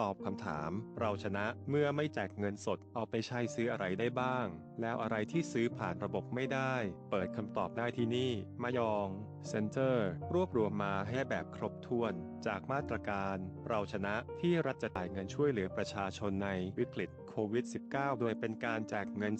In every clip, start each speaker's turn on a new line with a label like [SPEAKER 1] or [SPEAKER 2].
[SPEAKER 1] ตอบคำถาม เราชนะเมื่อไม่แจกเงินสดเอาไปใช้ซื้ออะไรได้บ้าง แล้วอะไรที่ซื้อผ่านระบบไม่ได้ เปิดคำตอบได้ที่นี่ มายองเซ็นเตอร์รวบรวมมาให้แบบครบถ้วน จากมาตรการ เราชนะที่รัฐจะจ่ายเงินช่วยเหลือประชาชนในวิกฤตโควิด -19 โดยเป็นการแจกเงิน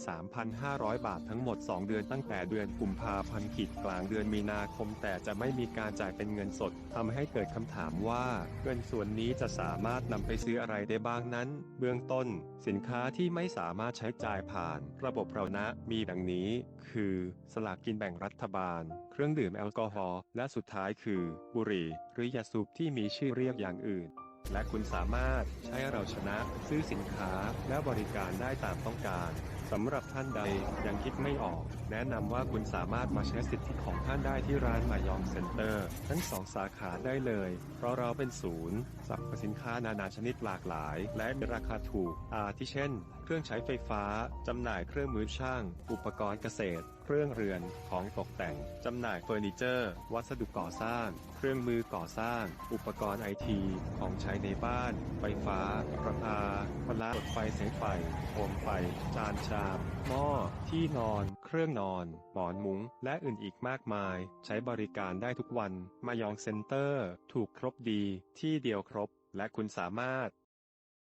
[SPEAKER 1] 3,500 บาททั้งหมด 2 เดือนตั้งแต่เดือนกุมภาพันธ์ขีดกลางเดือนมีนาคม แต่จะไม่มีการจ่ายเป็นเงินสดทำให้เกิดคำถามว่า เงินส่วนนี้จะสามารถนำไปซื้ออะไรได้บ้างนั้น เบื้องต้น สินค้าที่ไม่สามารถใช้จ่ายผ่าน ระบบเรานะมีดังนี้ คือ สลากกินแบ่งรัฐบาล เครื่องดื่มแอลกอฮอล์และสุดท้ายคือ บุหรี่ หรือยาสูบที่มีชื่อเรียกอย่างอื่นและคุณสามารถใช้เราชนะซื้อสินค้าและบริการได้ตามต้องการ สำหรับท่านใดยังคิดไม่ออก แนะนำว่าคุณสามารถมาใช้สิทธิของท่านได้ที่ร้านมายองเซ็นเตอร์ ทั้งสองสาขาได้เลย เพราะเราเป็นศูนย์สรรพสินค้านานาชนิดหลากหลาย และมีราคาถูกอาทิเช่น เครื่องใช้ไฟฟ้าจำหน่ายเครื่องมือช่าง อุปกรณ์เกษตรเครื่องเรือน ของตกแต่ง จำหน่ายเฟอร์นิเจอร์ วัสดุก่อสร้าง เครื่องมือก่อสร้าง อุปกรณ์ไอที ของใช้ในบ้าน ไฟฟ้า ประปาพลาดไฟแสงไฟโคมไฟ จานชาม หม้อ ที่นอน เครื่องนอน หมอนมุง้ง และอื่นอีกมากมาย ใช้บริการได้ทุกวัน มายองเซ็นเตอร์ ถูกครบดี ที่เดียวครบ และคุณสามารถ